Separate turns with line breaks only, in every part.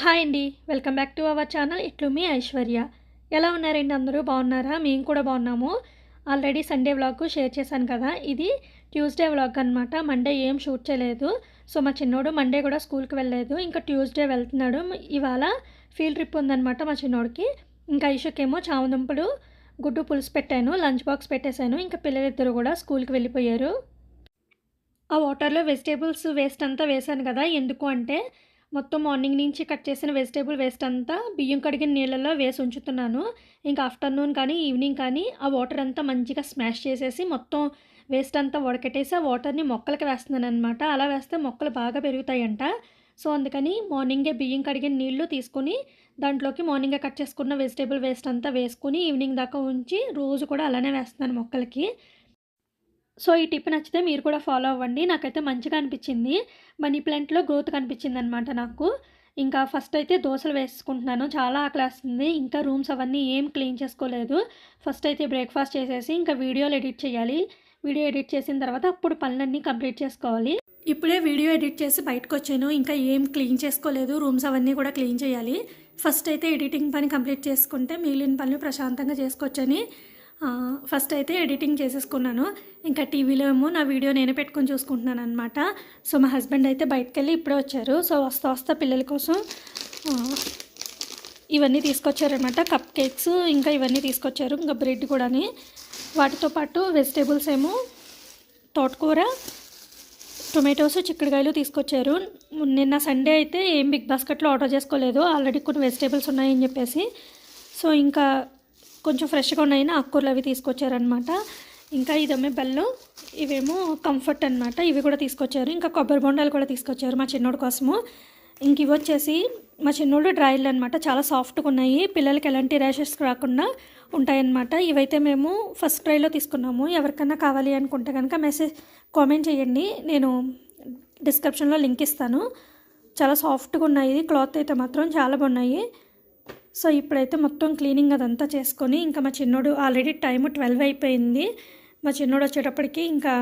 Hi అండి. Welcome back to our channel. ఇట్లు మీ ఐశ్వర్య. ఎలా ఉన్నారండి అందరూ? బాగున్నారా? మేము కూడా బాగున్నాము. ఆల్రెడీ సండే వ్లాగ్ షేర్ చేశాను కదా. ఇది ట్యూస్డే వ్లాగ్ అనమాట మండే ఏం షూట్ చేయలేదు. సో మా చిన్నోడు మండే కూడా స్కూల్కి వెళ్ళలేదు. ఇంకా ట్యూస్డే వెళ్తున్నాడు. ఇవాళ ఫీల్డ్ ట్రిప్ ఉందనమాట మా చిన్నోడికి. ఇంకా ఐషుకేమో చామదుంపలు గుడ్డు పులుసు పెట్టాను. లంచ్ బాక్స్ పెట్టేశాను. ఇంకా పిల్లలిద్దరూ కూడా స్కూల్కి వెళ్ళిపోయారు. ఆ వాటర్లో వెజిటేబుల్స్ వేస్ట్ అంతా వేశాను కదా. ఎందుకు అంటే మొత్తం మార్నింగ్ నుంచి కట్ చేసిన వెజిటేబుల్ వేస్ట్ అంతా బియ్యం కడిగిన నీళ్ళల్లో వేసి ఉంచుతున్నాను. ఇంకా ఆఫ్టర్నూన్ కానీ ఈవినింగ్ కానీ ఆ వాటర్ అంతా మంచిగా స్మాష్ చేసేసి మొత్తం వేస్ట్ అంతా ఉడకెట్టేసి ఆ వాటర్ని మొక్కలకి వేస్తున్నాను అనమాట అలా వేస్తే మొక్కలు బాగా పెరుగుతాయంట. సో అందుకని మార్నింగే బియ్యం కడిగిన నీళ్ళు తీసుకొని దాంట్లోకి మార్నింగే కట్ చేసుకున్న వెజిటేబుల్ వేస్ట్ అంతా వేసుకుని ఈవినింగ్ దాకా ఉంచి రోజు కూడా అలానే వేస్తున్నాను మొక్కలకి. సో ఈ టిప్ నచ్చితే మీరు కూడా ఫాలో అవ్వండి. నాకైతే మంచిగా అనిపించింది. మనీ ప్లాంట్లో గ్రోత్ కనిపించింది అనమాట నాకు. ఇంకా ఫస్ట్ అయితే దోశలు వేసుకుంటున్నాను. చాలా ఆకలేస్తుంది. ఇంకా రూమ్స్ అవన్నీ ఏం క్లీన్ చేసుకోలేదు. ఫస్ట్ అయితే బ్రేక్ఫాస్ట్ చేసేసి ఇంకా వీడియోలు ఎడిట్ చేయాలి. వీడియో ఎడిట్ చేసిన తర్వాత అప్పుడు పనులన్నీ కంప్లీట్ చేసుకోవాలి. ఇప్పుడే వీడియో ఎడిట్ చేసి బయటకు వచ్చాను ఇంకా ఏం క్లీన్ చేసుకోలేదు. రూమ్స్ అవన్నీ కూడా క్లీన్ చేయాలి. ఫస్ట్ అయితే ఎడిటింగ్ పని కంప్లీట్ చేసుకుంటే మిగిలిన పనులు ప్రశాంతంగా చేసుకోవచ్చని ఫస్ట్ అయితే ఎడిటింగ్ చేసేసుకున్నాను. ఇంకా టీవీలో ఏమో నా వీడియో నేనే పెట్టుకొని చూసుకుంటున్నాను అనమాట సో మా హస్బెండ్ అయితే బయటకు వెళ్ళి ఇప్పుడే వచ్చారు. సో వస్తా వస్తా పిల్లల కోసం ఇవన్నీ తీసుకొచ్చారనమాట కప్ కేక్స్ ఇంకా ఇవన్నీ తీసుకొచ్చారు. ఇంకా బ్రెడ్ కూడాని. వాటితో పాటు వెజిటేబుల్స్ ఏమో తోటకూర టొమాటోస్ చిక్కుడుకాయలు తీసుకొచ్చారు. నిన్న సండే అయితే ఏం బిగ్ బాస్కెట్లో ఆర్డర్ చేసుకోలేదు. ఆల్రెడీ కొన్ని వెజిటేబుల్స్ ఉన్నాయని చెప్పేసి. సో ఇంకా కొంచెం ఫ్రెష్గా ఉన్నాయని ఆకుకూరలు అవి తీసుకొచ్చారనమాట ఇంకా ఇదమ్మే బెల్లం ఇవేమో కంఫర్ట్ అనమాట ఇవి కూడా తీసుకొచ్చారు. ఇంకా కొబ్బరి బొండాలు కూడా తీసుకొచ్చారు మా చిన్నోడి కోసము. ఇంక ఇవి వచ్చేసి మా చిన్నోడు డ్రాయిల్ అనమాట చాలా సాఫ్ట్గా ఉన్నాయి. పిల్లలకి ఎలాంటి ర్యాషెస్ రాకుండా ఉంటాయన్నమాట. ఇవైతే మేము ఫస్ట్ ట్రైలో తీసుకున్నాము. ఎవరికైనా కావాలి అనుకుంటే కనుక మెసేజ్ కామెంట్ చేయండి. నేను డిస్క్రిప్షన్లో లింక్ ఇస్తాను. చాలా సాఫ్ట్గా ఉన్నాయి. క్లాత్ అయితే మాత్రం చాలా బాగున్నాయి. సో ఇప్పుడైతే మొత్తం క్లీనింగ్ అదంతా చేసుకొని ఇంకా మా చిన్నోడు ఆల్రెడీ టైం ట్వెల్వ్ అయిపోయింది. మా చిన్నోడు వచ్చేటప్పటికి ఇంకా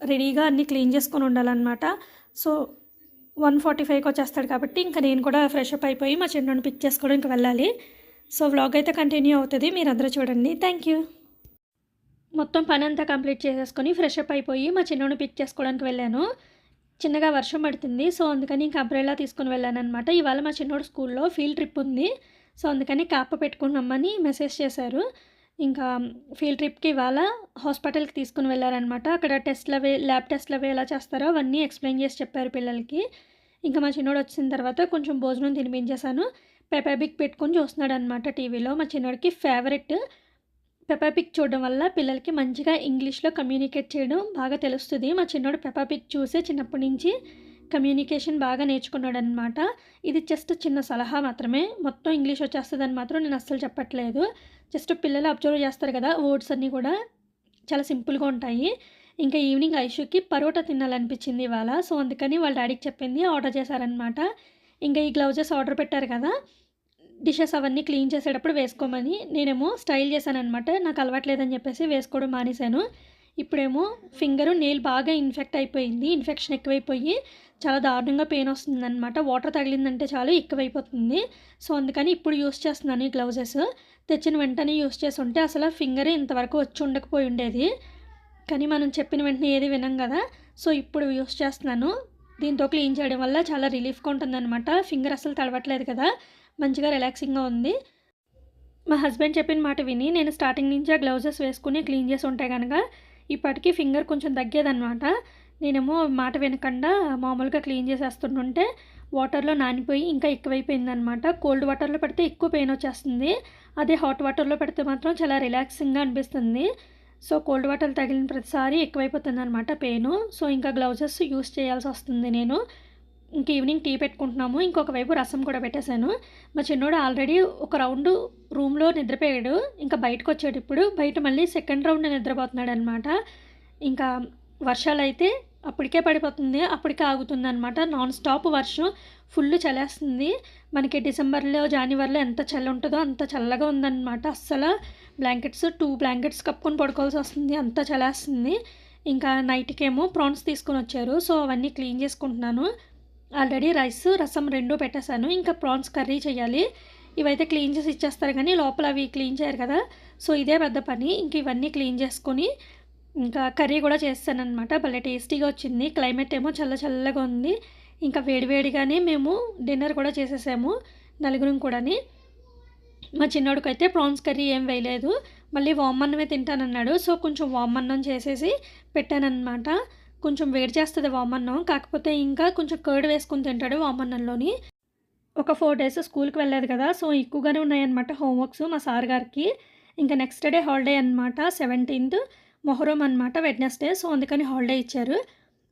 రెడీగా అన్నీ క్లీన్ చేసుకొని ఉండాలన్నమాట. సో వన్ ఫార్టీ ఫైవ్కి వచ్చేస్తాడు కాబట్టి ఇంకా నేను కూడా ఫ్రెష్ అప్ అయిపోయి మా చిన్నోడిని పిక్ చేసుకోవడానికి వెళ్ళాలి. సో వ్లాగ్ అయితే కంటిన్యూ అవుతుంది. మీరు అందరూ చూడండి. థ్యాంక్ యూ మొత్తం పని అంతా కంప్లీట్ చేసేసుకొని ఫ్రెష్ అప్ అయిపోయి మా చిన్నోడిని పిక్ చేసుకోవడానికి వెళ్ళాను. చిన్నగా వర్షం పడుతుంది. సో అందుకని ఇంకా అబ్రెల్లా తీసుకుని వెళ్ళాను అనమాట ఇవాళ మా చిన్నోడు స్కూల్లో ఫీల్డ్ ట్రిప్ ఉంది. సో అందుకని క్యాప్ పెట్టుకున్నామని మెసేజ్ చేశారు. ఇంకా ఫీల్డ్ ట్రిప్కి ఇవాళ హాస్పిటల్కి తీసుకుని వెళ్ళారనమాట. అక్కడ టెస్ట్లు అవి ల్యాబ్ టెస్ట్లు అవి ఎలా చేస్తారో అవన్నీ ఎక్స్ప్లెయిన్ చేసి చెప్పారు పిల్లలకి. ఇంకా మా చిన్నోడు వచ్చిన తర్వాత కొంచెం భోజనం తినిపించేశాను. పెపాబిక్ పెట్టుకొని చూస్తున్నాడు అనమాట టీవీలో. మా చిన్నోడికి ఫేవరెట్. పెపాపిక్ చూడడం వల్ల పిల్లలకి మంచిగా ఇంగ్లీష్లో కమ్యూనికేట్ చేయడం బాగా తెలుస్తుంది. మా చిన్నోడు పెపాపిక్ చూసే చిన్నప్పటి నుంచి కమ్యూనికేషన్ బాగా నేర్చుకున్నాడు అనమాట ఇది జస్ట్ చిన్న సలహా మాత్రమే. మొత్తం ఇంగ్లీష్ వచ్చేస్తుందని మాత్రం నేను అస్సలు చెప్పట్లేదు. జస్ట్ పిల్లలు అబ్జర్వ్ చేస్తారు కదా వర్డ్స్ అన్నీ కూడా. చాలా సింపుల్గా ఉంటాయి. ఇంకా ఈవినింగ్ ఐషుకి పరోటా తినాలనిపించింది ఇవాళ. సో అందుకని వాళ్ళ డాడీకి చెప్పింది ఆర్డర్ చేశారనమాట ఇంకా ఈ గ్లౌజెస్ ఆర్డర్ పెట్టారు కదా డిషెస్ అవన్నీ క్లీన్ చేసేటప్పుడు వేసుకోమని నేనేమో స్టైల్ చేశానమాట నాకు అలవాట్లేదని చెప్పేసి వేసుకోవడం మానేశాను. ఇప్పుడేమో ఫింగరు నెయిల్ బాగా ఇన్ఫెక్ట్ అయిపోయింది. ఇన్ఫెక్షన్ ఎక్కువైపోయి చాలా దారుణంగా పెయిన్ వస్తుందన్నమాట. వాటర్ తగిలిందంటే చాలు ఎక్కువైపోతుంది. సో అందుకని ఇప్పుడు యూస్ చేస్తున్నాను ఈ గ్లౌజెస్. తెచ్చిన వెంటనే యూస్ చేసి ఉంటే అసలు ఫింగర్ ఇంతవరకు వచ్చి ఉండకపోయి ఉండేది. కానీ మనం చెప్పిన వెంటనే ఏది వినం కదా. సో ఇప్పుడు యూస్ చేస్తున్నాను. దీంతో క్లీన్ చేయడం వల్ల చాలా రిలీఫ్గా ఉంటుందన్నమాట. ఫింగర్ అసలు తడవట్లేదు కదా. మంచిగా రిలాక్సింగ్గా ఉంది. మా హస్బెండ్ చెప్పిన మాట విని నేను స్టార్టింగ్ నుంచి ఆ గ్లౌజెస్ వేసుకుని క్లీన్ చేసి ఉంటే కనుక ఇప్పటికీ ఫింగర్ కొంచెం తగ్గేదన్నమాట. నేనేమో మాట వినకుండా మామూలుగా క్లీన్ చేసేస్తుంటుంటే వాటర్లో నానిపోయి ఇంకా ఎక్కువైపోయిందనమాట. కోల్డ్ వాటర్లో పెడితే ఎక్కువ పెయిన్ వచ్చేస్తుంది. అదే హాట్ వాటర్లో పెడితే మాత్రం చాలా రిలాక్సింగ్గా అనిపిస్తుంది. సో కోల్డ్ వాటర్ తగిలిన ప్రతిసారి ఎక్కువైపోతుంది అనమాట పెయిన్. సో ఇంకా గ్లౌజెస్ యూస్ చేయాల్సి వస్తుంది నేను. ఇంక ఈవినింగ్ టీ పెట్టుకుంటున్నాము. ఇంకొక వైపు రసం కూడా పెట్టేశాను. మా చిన్నోడు ఆల్రెడీ ఒక రౌండ్ రూమ్లో నిద్రపోయాడు. ఇంకా బయటకు వచ్చాడు ఇప్పుడు. బయట మళ్ళీ సెకండ్ రౌండ్ నిద్రపోతున్నాడు అనమాట ఇంకా వర్షాలు అయితే అప్పటికే పడిపోతుంది అప్పటికే ఆగుతుంది అనమాట నాన్ స్టాప్ వర్షం ఫుల్ చలేస్తుంది. మనకి డిసెంబర్లో జనవరిలో ఎంత చలి ఉంటుందో అంత చల్లగా ఉందన్నమాట. అస్సలు బ్లాంకెట్స్ టూ బ్లాంకెట్స్ కప్పుకొని పడుకోవాల్సి వస్తుంది అంత చలేస్తుంది. ఇంకా నైట్కేమో ప్రాన్స్ తీసుకొని వచ్చారు. సో అవన్నీ క్లీన్ చేసుకుంటున్నాను. ఆల్రెడీ రైస్ రసం రెండు పెట్టేశాను. ఇంకా ప్రాన్స్ కర్రీ చేయాలి. ఇవైతే క్లీన్ చేసి ఇచ్చేస్తారు కానీ లోపల అవి క్లీన్ చేయరు కదా. సో ఇదే పెద్ద పని. ఇంక ఇవన్నీ క్లీన్ చేసుకొని ఇంకా కర్రీ కూడా చేస్తానమాట భలే టేస్టీగా వచ్చింది. క్లైమేట్ ఏమో చల్ల చల్లగా ఉంది. ఇంకా వేడివేడిగానే మేము డిన్నర్ కూడా చేసేసాము నలుగురం కూడాని. మా చిన్నోడికి అయితే ప్రాన్స్ కర్రీ ఏం వేయలేదు. మళ్ళీ వామ్ అన్నమే తింటానన్నాడు. సో కొంచెం వామ్ అన్నం చేసేసి పెట్టానన్నమాట. కొంచెం వేడి చేస్తుంది వామ్ అన్నం. కాకపోతే ఇంకా కొంచెం కర్డ్ వేసుకుని తింటాడు వామ్ అన్నంలోని. ఒక ఫోర్ డేస్ స్కూల్కి వెళ్ళలేదు కదా. సో ఎక్కువగానే ఉన్నాయన్నమాట హోంవర్క్స్ మా సార్ గారికి. ఇంకా నెక్స్ట్ డే హాలిడే అనమాట సెవెంటీన్త్. మొహరం అనమాట వెడ్నెస్డే సో అందుకని హాలిడే ఇచ్చారు.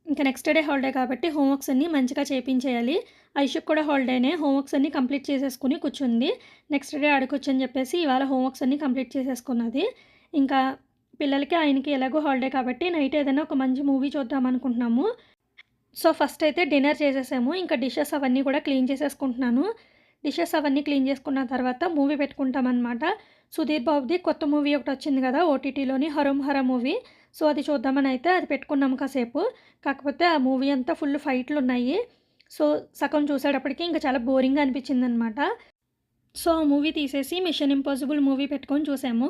ఇంకా నెక్స్ట్ డే హాలిడే కాబట్టి హోంవర్క్స్ అన్నీ మంచిగా చేయించేయాలి ఐషుక్ కూడా హాలిడేనే హోంవర్క్స్ అన్నీ కంప్లీట్ చేసేసుకుని కూర్చుంది. నెక్స్ట్ డే ఆడుకొచ్చని చెప్పేసి ఇవాళ హోంవర్క్స్ అన్నీ కంప్లీట్ చేసేసుకున్నది. ఇంకా పిల్లలకి ఆయనకి ఎలాగో హాలిడే కాబట్టి నైట్ ఏదైనా ఒక మంచి మూవీ చూద్దాం అనుకుంటున్నాము. సో ఫస్ట్ అయితే డిన్నర్ చేసేసాము. ఇంకా డిషెస్ అవన్నీ కూడా క్లీన్ చేసేసుకుంటున్నాను. డిషెస్ అవన్నీ క్లీన్ చేసుకున్న తర్వాత మూవీ పెట్టుకుంటామన్నమాట. సుధీర్ బాబుది కొత్త మూవీ ఒకటి వచ్చింది కదా ఓటీటీలోని హరం హర మూవీ. సో అది చూద్దామని అయితే అది పెట్టుకున్నాము కాసేపు. కాకపోతే ఆ మూవీ అంతా ఫుల్ ఫైట్లు ఉన్నాయి సో సగం చూసేటప్పటికి ఇంకా చాలా బోరింగ్గా అనిపించింది అనమాట సో ఆ మూవీ తీసేసి మిషన్ ఇంపాసిబుల్ మూవీ పెట్టుకొని చూసాము.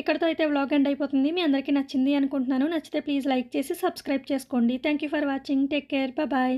ఇక్కడతో అయితే వ్లాగ్ ఎండ్ అయిపోతుంది. మీ అందరికీ నచ్చింది అనుకుంటున్నాను. నచ్చితే ప్లీజ్ లైక్ చేసి సబ్స్క్రైబ్ చేసుకోండి. Thank you for watching. Take care. Bye.